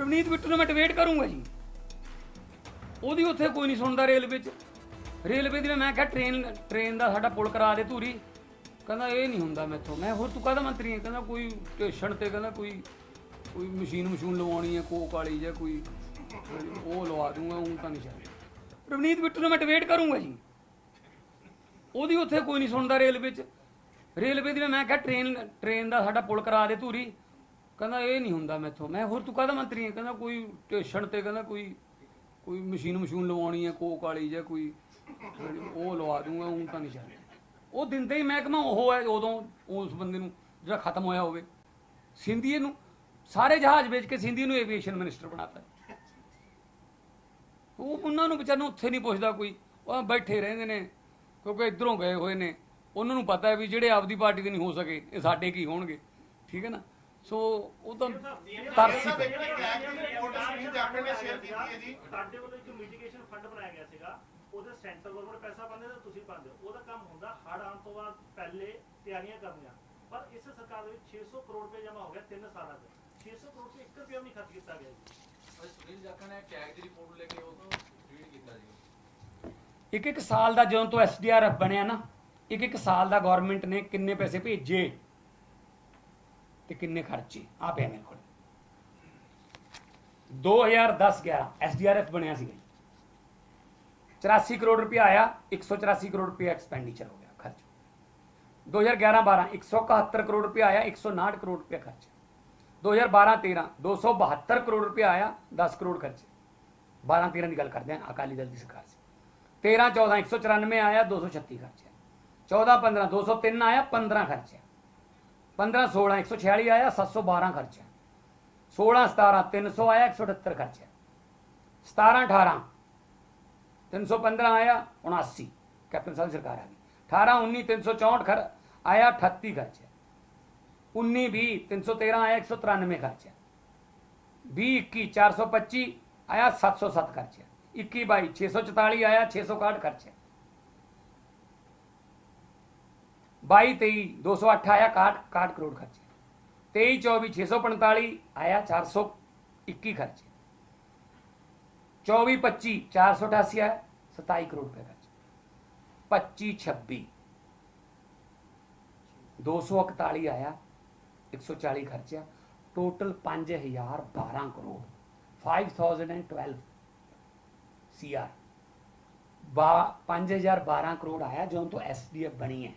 ਰਵਨੀਤ ਬਿੱਟੂ ਨੂੰ ਮੈਂ ਡਿਬੇਟ ਕਰੂੰਗਾ ਜੀ। ਉਹਦੀ ਉੱਥੇ ਕੋਈ ਨਹੀਂ ਸੁਣਦਾ ਰੇਲਵੇ 'ਚ। ਰੇਲਵੇ ਦੀ ਮੈਂ ਕਿਹਾ ਟ੍ਰੇਨ ਟ੍ਰੇਨ ਦਾ ਸਾਡਾ ਪੁਲ ਕਰਾ ਦੇ ਧੂਰੀ। ਕਹਿੰਦਾ ਇਹ ਨਹੀਂ ਹੁੰਦਾ ਮੈਥੋਂ। ਮੈਂ ਹੋਰ ਤੂੰ ਕਾਹਦਾ ਮੰਤਰੀ ਹੈ ਕਹਿੰਦਾ ਕੋਈ ਸਟੇਸ਼ਨ ਤੇ ਕਹਿੰਦਾ ਕੋਈ ਕੋਈ ਮਸ਼ੀਨ ਮਸ਼ੂਨ ਲਵਾਉਣੀ ਹੈ ਕੋਕ ਵਾਲੀ ਜਾਂ ਕੋਈ, ਉਹ ਲਵਾ ਦੂੰਗਾ, ਉਹ ਤਾਂ ਨਹੀਂ ਸ਼ਾਇਦ ਰਵਨੀਤ ਬਿੱਟੂ ਨੂੰ ਮੈਂ ਡਿਬੇਟ ਕਰੂੰਗਾ ਜੀ। ਉਹਦੀ ਉੱਥੇ ਕੋਈ ਨਹੀਂ ਸੁਣਦਾ ਰੇਲਵੇ 'ਚ। ਰੇਲਵੇ ਦੀ ਮੈਂ ਕਿਹਾ ਟ੍ਰੇਨ ਟ੍ਰੇਨ ਦਾ ਸਾਡਾ ਪੁਲ ਕਰਾ ਦੇ ਧੂਰੀ। ਕਹਿੰਦਾ ਇਹ ਨਹੀਂ ਹੁੰਦਾ ਮੈਥੋਂ। ਮੈਂ ਹੋਰ ਤੂੰ ਕਾਹਦਾ ਮੰਤਰੀ ਹੈ ਕਹਿੰਦਾ ਕੋਈ ਸਟੇਸ਼ਨ ਤੇ ਕਹਿੰਦਾ ਕੋਈ ਕੋਈ ਮਸ਼ੀਨ ਮਸ਼ੂਨ ਲਵਾਉਣੀ ਹੈ ਕੋਕ ਵਾਲੀ ਜਾਂ ਕੋਈ, ਉਹ ਲਵਾ ਦੂੰਗਾ ਉਹ ਤਾਂ ਨਹੀਂ ਚੱਲਦਾ। ਉਹ ਦਿੰਦੇ ਹੀ ਮਹਿਕਮਾ ਉਹ ਹੈ ਉਦੋਂ, ਉਸ ਬੰਦੇ ਨੂੰ ਜਿਹੜਾ ਖਤਮ ਹੋਇਆ ਹੋਵੇ। ਸਿੰਧੀਏ ਨੂੰ ਸਾਰੇ ਜਹਾਜ਼ ਵੇਚ ਕੇ ਸਿੰਧੀ ਨੂੰ ਐਵੀਏਸ਼ਨ ਮਿਨਿਸਟਰ ਬਣਾਤਾ। ਉਹ ਉਹਨਾਂ ਨੂੰ ਵਿਚਾਰ ਨੂੰ ਉੱਥੇ ਨਹੀਂ ਪੁੱਛਦਾ ਕੋਈ। ਉਹ ਬੈਠੇ ਰਹਿੰਦੇ ਨੇ, ਕਿਉਂਕਿ ਇਧਰੋਂ ਗਏ ਹੋਏ ਨੇ। ਉਹਨਾਂ ਨੂੰ ਪਤਾ ਹੈ ਵੀ ਜਿਹੜੇ ਆਪਦੀ ਪਾਰਟੀ ਦੇ ਨਹੀਂ ਹੋ ਸਕੇ, ਇਹ ਸਾਡੇ ਕੀ ਹੋਣਗੇ। ਠੀਕ ਹੈ ਨਾ? ਸੋ ਉਹ ਤਾਂ ਤਰਸੀ ਦੀ ਜੀ। ਸਾਡੇ ਵੱਲੋਂ ਇੱਕ ਮਿਟੀਗੇਸ਼ਨ ਫੰਡ ਬਣਾਇਆ ਗਿਆ ਸੀਗਾ ਉਹਦੇ ਸੈਂਟਰ ਗਵਰਨਮੈਂਟ ਪੈਸਾ ਪਾਉਂਦੇ ਤੇ ਤੁਸੀਂ ਪਾਉਂਦੇ ਹੋ। ਉਹਦਾ ਕੰਮ ਹੁੰਦਾ ਹੜ ਆਉਣ ਤੋਂ ਬਾਅਦ ਪਹਿਲੇ ਤਿਆਰੀਆਂ ਕਰਨੀਆਂ। ਪਰ ਇਸ ਸਰਕਾਰ ਦੇ ਵਿੱਚ 600 ਕਰੋੜ ਰੁਪਏ ਜਮ੍ਹਾਂ ਹੋ ਗਿਆ ਤਿੰਨ ਸਾਲਾਂ 'ਚ 600 ਕਰੋੜ ਤੋਂ 1 ਰੁਪਿਆ ਵੀ ਨਹੀਂ ਖਰਚ ਕੀਤਾ ਗਿਆ ਜੀ। ਔਰ ਸੁਨੀਲ ਜਾਖੜ ਨੇ ਕੈਗ ਦੀ ਰਿਪੋਰਟ ਲੈ ਕੇ ਉਹ ਤੋਂ ਟਵੀਟ ਕੀਤਾ ਜੀ। ਇੱਕ ਇੱਕ ਸਾਲ ਦਾ ਜਦੋਂ ਤੋਂ ਐਸਡੀਆਰਐਫ ਬਣਿਆ ਨਾ ਇੱਕ ਇੱਕ ਸਾਲ ਦਾ ਗਵਰਨਮੈਂਟ ਨੇ ਕਿੰਨੇ ਪੈਸੇ ਭੇਜੇ? ਤੇ ਕਿੰਨੇ ਖਰਚੇ ਆ ਪਿਆ ਮੇਰੇ ਕੋਲ 2010-11 ਐਸਡੀਆਰਐਫ ਬਣਿਆ ਸੀਗਾ ਜੀ 84 ਕਰੋੜ ਰੁਪਇਆ ਆਇਆ 184 ਕਰੋੜ ਰੁਪਇਆ ਐਕਸਪੈਂਡੀਚਰ ਹੋ ਗਿਆ ਖਰਚ 2011-12 171 ਕਰੋੜ ਰੁਪਇਆ ਆਇਆ 159 ਕਰੋੜ ਰੁਪਇਆ ਖਰਚ 2012-13 272 ਕਰੋੜ ਰੁਪਇਆ ਆਇਆ 10 पंद्रह सोलह, एक सौ छियाली आया सत्त सौ बारह खर्चा सोलह, सतारह, तीन सौ आया, एक सौ अठहत्तर खर्चा सतारा सतारह, अठारह, तीन सौ पंद्रह आया, उनासी। कैप्टन साहब, सरकार आ गई। अठारह, उन्नीस, तीन सौ चौंठ खर आया अठत्ती खर्चा उन्नीस भी तीन सौ तेरह आया, एक सौ तिरानवे खर्चा भी इक्की चार सौ पच्ची आया सत्त सौ सत्त खर्चा इक्की बई छे छः सौ चुताली आया छः सौ काट खर्चा 22 23 208 ਆਇਆ 61 61 ਕਰੋੜ ਖਰਚੇ। 23 24 645 ਆਇਆ 421 ਖਰਚੇ। 24 25 488 ਆਇਆ 27 ਕਰੋੜ ਰੁਪਏ ਖਰਚੇ। 25 26 241 ਆਇਆ 140 ਖਰਚਿਆ। ਟੋਟਲ 5012 ਕਰੋੜ। 5012 ਸੀਆਰ 5012 ਕਰੋੜ ਆਇਆ, ਜਦੋਂ ਤੋਂ ਐਸਡੀਐਫ ਬਣੀ ਹੈ।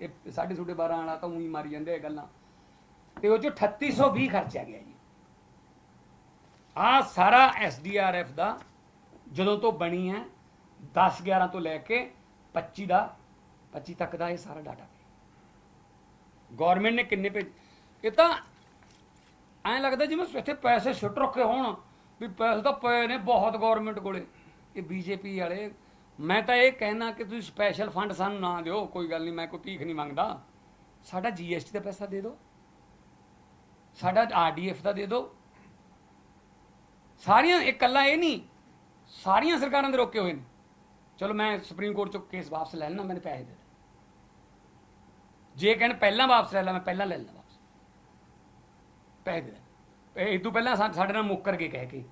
ਇਹ ਸਾਡੇ ਛੋਟੇ 12 ਵਾਲਾ ਤਾਂ ਉਹੀ ਮਾਰੀ ਜਾਂਦੇ ਆ ਗੱਲਾਂ। ਤੇ ਉਹ ਚੋਂ 3820 ਖਰਚਿਆ ਗਿਆ ਜੀ। ਆ ਸਾਰਾ ਐਸਡੀਆਰਐਫ ਦਾ ਜਦੋਂ ਤੋਂ ਬਣੀ ਹੈ 10 11 ਤੋਂ ਲੈ ਕੇ 25 ਦਾ 25 ਤੱਕ ਦਾ ਇਹ ਸਾਰਾ ਡਾਟਾ ਗਵਰਨਮੈਂਟ ਨੇ ਕਿੰਨੇ ਭੇਜ ਇਹ ਤਾਂ ਐਂ ਲੱਗਦਾ ਜਿਵੇਂ ਇੱਥੇ ਪੈਸੇ ਸੁੱਟ ਰੱਖੇ ਹੋਣ, ਵੀ ਪੈਸੇ ਤਾਂ ਪਏ ਨੇ ਬਹੁਤ ਗਵਰਨਮੈਂਟ ਕੋਲੇ। ਇਹ ਬੀਜੇਪੀ ਵਾਲੇ ਮੈਂ ਤਾਂ ਇਹ ਕਹਿਣਾ ਕਿ ਤੁਸੀਂ ਸਪੈਸ਼ਲ ਫੰਡ ਸਾਨੂੰ ਨਾ ਦਿਓ, ਕੋਈ ਗੱਲ ਨਹੀਂ, ਮੈਂ ਕੋਈ ਭੀਖ ਨਹੀਂ ਮੰਗਦਾ। ਸਾਡਾ ਜੀਐਸਟੀ ਦਾ ਪੈਸਾ ਦੇ ਦਿਓ। ਸਾਡਾ ਆਰਡੀਐਫ ਦਾ ਦੇ ਦਿਓ। ਸਾਰੀਆਂ ਇਕੱਲਾ ਇਹ ਨਹੀਂ, ਸਾਰੀਆਂ ਸਰਕਾਰਾਂ ਦੇ ਰੋਕੇ ਹੋਏ ਨੇ। ਚਲੋ ਮੈਂ ਸੁਪਰੀਮ ਕੋਰਟ ਚੋਂ ਕੇਸ ਵਾਪਸ ਲੈ ਲੈਣਾ ਮੈਨੂੰ ਪੈਸੇ ਦੇ ਦੇ ਜੇ ਕਹਿਣ ਪਹਿਲਾਂ ਵਾਪਸ ਲੈ ਲਾ, ਮੈਂ ਪਹਿਲਾਂ ਲੈ ਲੈਣਾ ਵਾਪਸ। ਪੈਸੇ ਦੇ ਦੇ ਇਹ ਤੋਂ ਪਹਿਲਾਂ ਸਾਡੇ ਨਾਲ ਮੁੱਕਰ ਕੇ ਕਹਿ ਕੇ।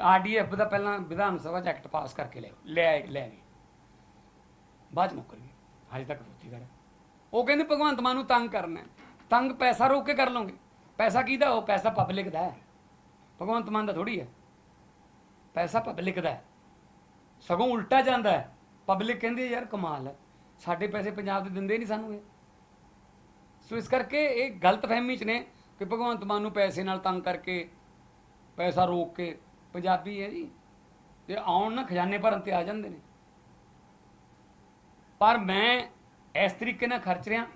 ਆਰਡੀਐਫ ਦਾ ਪਹਿਲਾਂ ਵਿਧਾਨ ਸਭਾ ਚ ਐਕਟ ਪਾਸ ਕਰਕੇ ਲੈ ਲੈ ਲੈ ਗਏ ਬਾਅਦ 'ਚ ਮੁੱਕਰ ਗਏ ਹਜੇ ਤੱਕ ਰੋਤੀ ਕਰ ਉਹ ਕਹਿੰਦੇ ਭਗਵੰਤ ਮਾਨ ਨੂੰ ਤੰਗ ਕਰਨਾ ਤੰਗ ਪੈਸਾ ਰੋਕ ਕੇ ਕਰ ਲਓਗੇ। ਪੈਸਾ ਕਿਹਦਾ? ਉਹ ਪੈਸਾ ਪਬਲਿਕ ਦਾ ਹੈ। ਭਗਵੰਤ ਮਾਨ ਦਾ ਥੋੜੀ ਹੈ। ਪੈਸਾ ਪਬਲਿਕ ਦਾ ਹੈ। ਸਗੋਂ ਉਲਟਾ ਜਾਂਦਾ ਹੈ। ਪਬਲਿਕ ਕਹਿੰਦੀ ਯਾਰ, ਕਮਾਲ ਹੈ। ਸਾਡੇ ਪੈਸੇ ਪੰਜਾਬ ਦੇ ਦਿੰਦੇ ਨਹੀਂ ਸਾਨੂੰ ਇਹ। ਸੋ ਇਸ ਕਰਕੇ ਇਹ ਗਲਤ ਫਹਿਮੀ ਚ ਨੇ ਕਿ ਭਗਵੰਤ ਮਾਨ ਨੂੰ ਪੈਸੇ ਨਾਲ ਤੰਗ ਕਰਕੇ, ਪੈਸਾ ਰੋਕ ਕੇ ਪੰਜਾਬੀ ਹੈ ਜੀ। ਤੇ ਆਉਣ ਨਾ ਖਜ਼ਾਨੇ ਭਰਨ ਤੇ ਆ ਜਾਂਦੇ ਨੇ। ਪਰ ਮੈਂ ਇਸ ਤਰੀਕੇ ਨਾਲ ਖਰਚ ਰਿਹਾ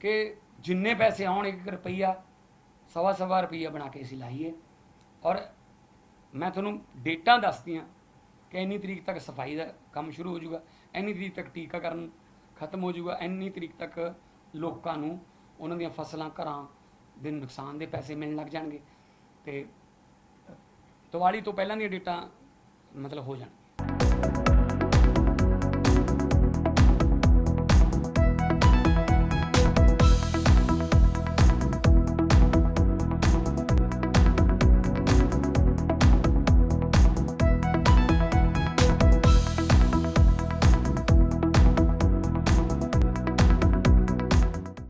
ਕਿ ਜਿੰਨੇ ਪੈਸੇ ਆਉਣ ਇੱਕ ਰੁਪਈਆ, ਸਵਾ ਸਵਾ ਰੁਪਈਆ ਬਣਾ ਕੇ ਅਸੀਂ ਲਾਈਏ। ਔਰ ਮੈਂ ਤੁਹਾਨੂੰ ਡੇਟਾ ਦੱਸਦੀਆਂ ਕਿ ਇੰਨੀ ਤਰੀਕ ਤੱਕ ਸਫ਼ਾਈ ਦਾ ਕੰਮ ਸ਼ੁਰੂ ਹੋ ਜਾਊਗਾ, ਇੰਨੀ ਤਰੀਕ ਤੱਕ ਟੀਕਾਕਰਨ ਖਤਮ ਹੋ ਜਾਊਗਾ, ਇੰਨੀ ਤਰੀਕ ਤੱਕ ਲੋਕਾਂ ਨੂੰ ਉਹਨਾਂ ਦੀਆਂ ਫਸਲਾਂ, ਘਰਾਂ ਦੇ ਨੁਕਸਾਨ ਦੇ ਪੈਸੇ ਮਿਲਣ ਲੱਗ ਜਾਣਗੇ। ਤੇ ਦੀਵਾਲੀ ਤੋਂ ਪਹਿਲਾਂ ਦੀਆਂ ਡੇਟਾਂ ਮਤਲਬ ਹੋ ਜਾਣ।